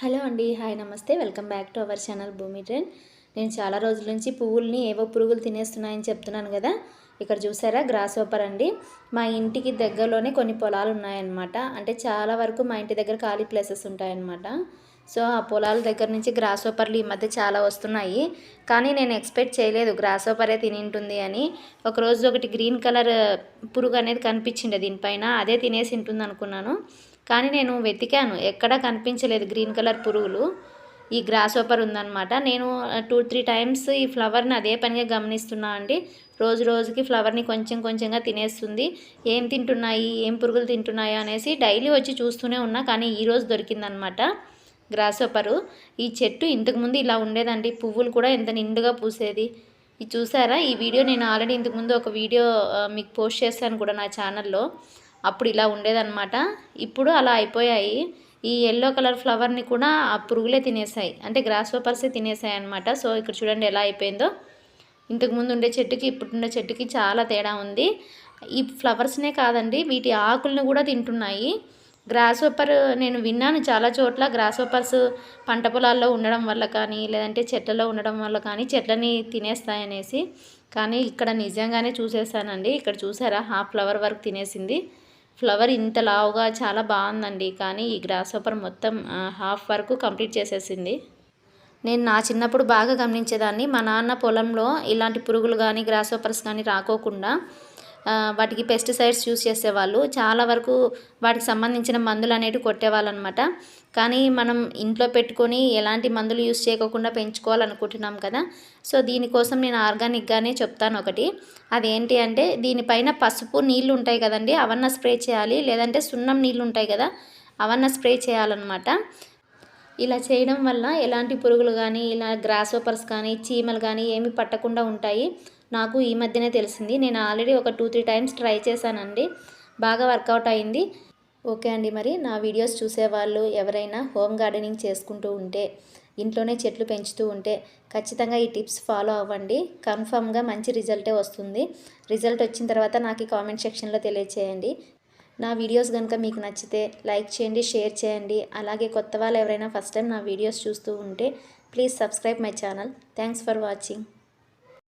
Hello అండి hi namaste. Welcome back to our channel Bhumi trend. నేను చాలా రోజుల నుంచి పువ్వుల్ని ఏవో పురుగులు తినేస్తున్నాయని చెప్తున్నాను కదా. ఇక్కడ చూసారా గ్రాస్ ఓపర్ అండి. మా ఇంటికి దగ్గరలోనే కొన్ని పొలాలు ఉన్నాయన్నమాట. అంటే చాలా వరకు మా ఇంటి దగ్గర ఖాళీ ప్లేసెస్ ఉంటాయన్నమాట. సో ఆ పొలాల దగ్గర నుంచి గ్రాస్ ఓపర్లు ఈ మధ్య చాలా వస్తున్నాయి. కానీ నేను ఎక్స్పెక్ట్ చేయలేదు గ్రాస్ ఓపరే తినింటుంది అని. ఒకరోజు ఒకటి గ్రీన్ కలర్ పురుగు అనేది కనిపించింది దీనిపైన. అదే తినేసి ఉంటుంది అనుకున్నాను. కానీ నేను వెతికాను. ఎక్కడా కనిపించలేదు గ్రీన్ కలర్ పురుగులు. ఈ గ్రాస్ ఓపర్ ఉందన్నమాట. నేను టూ త్రీ టైమ్స్ ఈ ఫ్లవర్ని అదే పనిగా గమనిస్తున్నా అండి. రోజు రోజుకి ఫ్లవర్ని కొంచెం కొంచెంగా తినేస్తుంది. ఏం తింటున్నాయి? ఏం పురుగులు తింటున్నాయో అనేసి డైలీ వచ్చి చూస్తూనే ఉన్నా కానీ ఈరోజు దొరికిందనమాట గ్రాస్ ఓపరు ఈ చెట్టు ఇంతకుముందు ఇలా ఉండేదండి. పువ్వులు కూడా ఎంత నిండుగా పూసేది. ఇది చూసారా? ఈ వీడియో నేను ఆల్రెడీ ఇంతకుముందు ఒక వీడియో మీకు పోస్ట్ చేశాను కూడా నా ఛానల్లో. అప్పుడు ఇలా ఉండేదన్నమాట. ఇప్పుడు అలా అయిపోయాయి. ఈ ఎల్లో కలర్ ఫ్లవర్ని కూడా ఆ పురుగులే తినేసాయి అంటే గ్రాస్ పేపర్సే తినేసాయి అనమాట సో ఇక్కడ చూడండి ఎలా అయిపోయిందో. ఇంతకుముందు ఉండే చెట్టుకి ఇప్పుడుండే చెట్టుకి చాలా తేడా ఉంది. ఈ ఫ్లవర్స్నే కాదండి వీటి ఆకులను కూడా తింటున్నాయి. గ్రాస్ పేపర్ నేను విన్నాను చాలా చోట్ల. గ్రాస్ పేపర్స్ పంట పొలాల్లో ఉండడం వల్ల కానీ లేదంటే చెట్లలో ఉండడం వల్ల కానీ చెట్లని తినేస్తాయనేసి. కానీ ఇక్కడ నిజంగానే చూసేసానండి. ఇక్కడ చూసారా? హాఫ్ ఫ్లవర్ వరకు తినేసింది. ఫ్లవర్ ఇంత లావుగా చాలా బాగుందండి. కానీ ఈ గ్రాస్ హోపర్ మొత్తం హాఫ్ వరకు కంప్లీట్ చేసేసింది. నేను నా చిన్నప్పుడు బాగా గమనించేదాన్ని. మా నాన్న పొలంలో ఇలాంటి పురుగులు కానీ గ్రాస్ హోపర్స్ కానీ రాకోకుండా వాటికి పెస్టిసైడ్స్ యూస్ చేసేవాళ్ళు. చాలా వరకు వాటికి సంబంధించిన మందులు అనేవి కొట్టేవాళ్ళు అనమాట కానీ మనం ఇంట్లో పెట్టుకొని ఎలాంటి మందులు యూస్ చేయకుండా పెంచుకోవాలనుకుంటున్నాం కదా. సో దీనికోసం నేను ఆర్గానిక్గానే చెప్తాను ఒకటి. అదేంటి అంటే దీనిపైన పసుపు నీళ్ళు ఉంటాయి కదండి అవన్న స్ప్రే చేయాలి. లేదంటే సున్నం నీళ్ళు ఉంటాయి కదా అవన్న స్ప్రే చేయాలన్నమాట. ఇలా చేయడం వల్ల ఎలాంటి పురుగులు కానీ ఇలా గ్రాస్ ఓపర్స్ కానీ చీమలు కానీ ఏమి పట్టకుండా ఉంటాయి. నాకు ఈ మధ్యనే తెలిసింది. నేను ఆల్రెడీ ఒక టూ త్రీ టైమ్స్ ట్రై చేశానండి. బాగా వర్కౌట్ అయింది. ఓకే అండి మరి. నా వీడియోస్ చూసేవాళ్ళు ఎవరైనా హోమ్ గార్డెనింగ్ చేసుకుంటూ ఉంటే ఇంట్లోనే చెట్లు పెంచుతూ ఉంటే ఖచ్చితంగా ఈ టిప్స్ ఫాలో అవ్వండి. కన్ఫామ్గా మంచి రిజల్టే వస్తుంది. రిజల్ట్ వచ్చిన తర్వాత నాకు కామెంట్ సెక్షన్లో తెలియచేయండి. నా వీడియోస్ కనుక మీకు నచ్చితే లైక్ చేయండి షేర్ చేయండి. అలాగే కొత్త వాళ్ళు ఎవరైనా ఫస్ట్ టైం నా వీడియోస్ చూస్తూ ఉంటే please subscribe my channel. Thanks for watching.